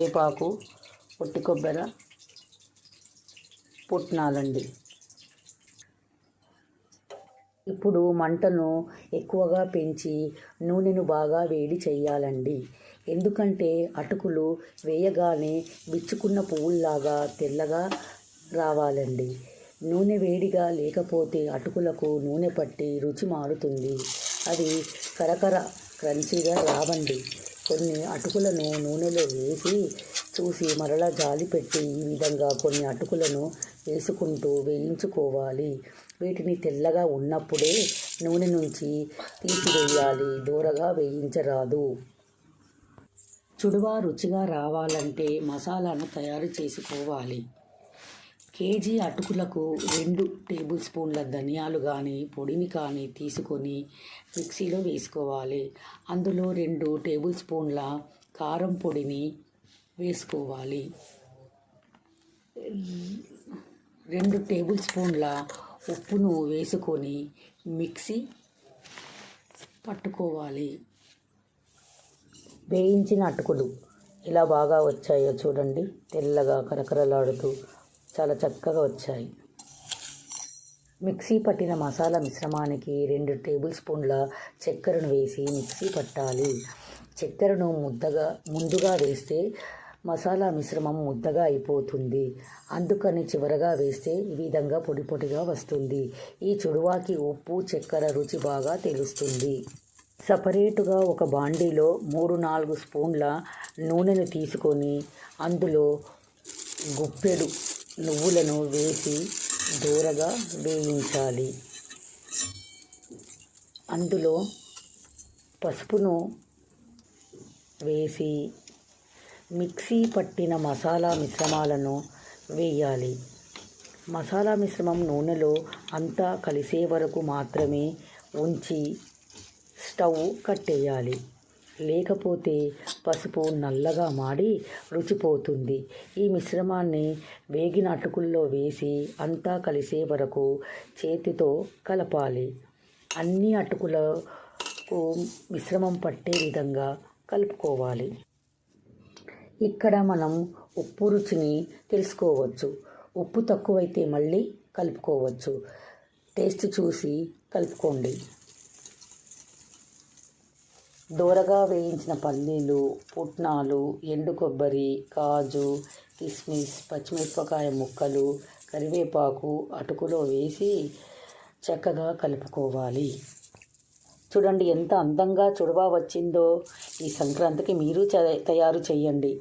వేపాకు పొట్టి కొబ్బరి పుట్నాలండి ఇప్పుడు మంటను ఎక్కువగా పెంచి నూనెను బాగా వేడి చేయాలండి. ఎందుకంటే అటుకులు వేయగానే విచ్చుకున్న పువ్వుల్లాగా తెల్లగా రావాలండి. నూనె వేడిగా లేకపోతే అటుకులకు నూనె పట్టి రుచి మారుతుంది. అది కరకర క్రంచీగా రావండి. కొన్ని అటుకులను నూనెలో వేసి చూసి మరలా జాలి పెట్టి ఈ విధంగా కొన్ని అటుకులను వేసుకుంటూ వేయించుకోవాలి. వీటిని తెల్లగా ఉన్నప్పుడే నూనె నుంచి తీసివేయాలి. దూరగా వేయించరాదు. చుడువా రుచిగా రావాలంటే మసాలాను తయారు చేసుకోవాలి. కేజీ అటుకులకు రెండు టేబుల్ స్పూన్ల ధనియాలు కానీ పొడిని కానీ తీసుకొని మిక్సీలో వేసుకోవాలి. అందులో రెండు టేబుల్ స్పూన్ల కారం పొడిని వేసుకోవాలి. రెండు టేబుల్ స్పూన్ల ఉప్పును వేసుకొని మిక్సీ పట్టుకోవాలి. వేయించిన అటుకులు ఇలా బాగా వచ్చాయో చూడండి. తెల్లగా కరకరలాడుతూ చాలా చక్కగా వచ్చాయి. మిక్సీ పట్టిన మసాలా మిశ్రమానికి రెండు టేబుల్ స్పూన్ల చక్కెరను వేసి మిక్సీ పట్టాలి. చక్కెరను ముద్దగా ముందుగా వేస్తే మసాలా మిశ్రమం ముద్దగా అయిపోతుంది. అందుకని చివరగా వేస్తే ఈ విధంగా పొడి పొడిగా వస్తుంది. ఈ చుడువాకి ఉప్పు చక్కెర రుచి బాగా తెలుస్తుంది. సపరేటుగా ఒక బాండీలో మూడు నాలుగు స్పూన్ల నూనెను తీసుకొని అందులో గుప్పెడు నువ్వులను వేసి దూరగా వేయించాలి అందులో పసుపును వేసి మిక్సీ పట్టిన మసాలా మిశ్రమాలను వేయాలి. మసాలా మిశ్రమం నూనెలో అంతా కలిసే వరకు మాత్రమే ఉంచి స్టవ్ కట్టేయాలి. లేకపోతే పసుపు నల్లగా మాడి రుచిపోతుంది. ఈ మిశ్రమాన్ని వేగిన అటుకుల్లో వేసి అంతా కలిసే వరకు చేతితో కలపాలి. అన్ని అటుకులకు మిశ్రమం పట్టే విధంగా కలుపుకోవాలి. ఇక్కడ మనం ఉప్పు రుచిని తెలుసుకోవచ్చు. ఉప్పు తక్కువైతే మళ్ళీ కలుపుకోవచ్చు. టేస్ట్ చూసి కలుపుకోండి. దూరగా వేయించిన పల్లీలు పుట్నాలు ఎండు కొబ్బరి కాజు కిస్మిస్ పచ్చిమిరపకాయ ముక్కలు కరివేపాకు అటుకులో వేసి చక్కగా కలుపుకోవాలి. చూడండి ఎంత అందంగా చుడవా వచ్చిందో. ఈ సంక్రాంతికి మీరు తయారు చేయండి.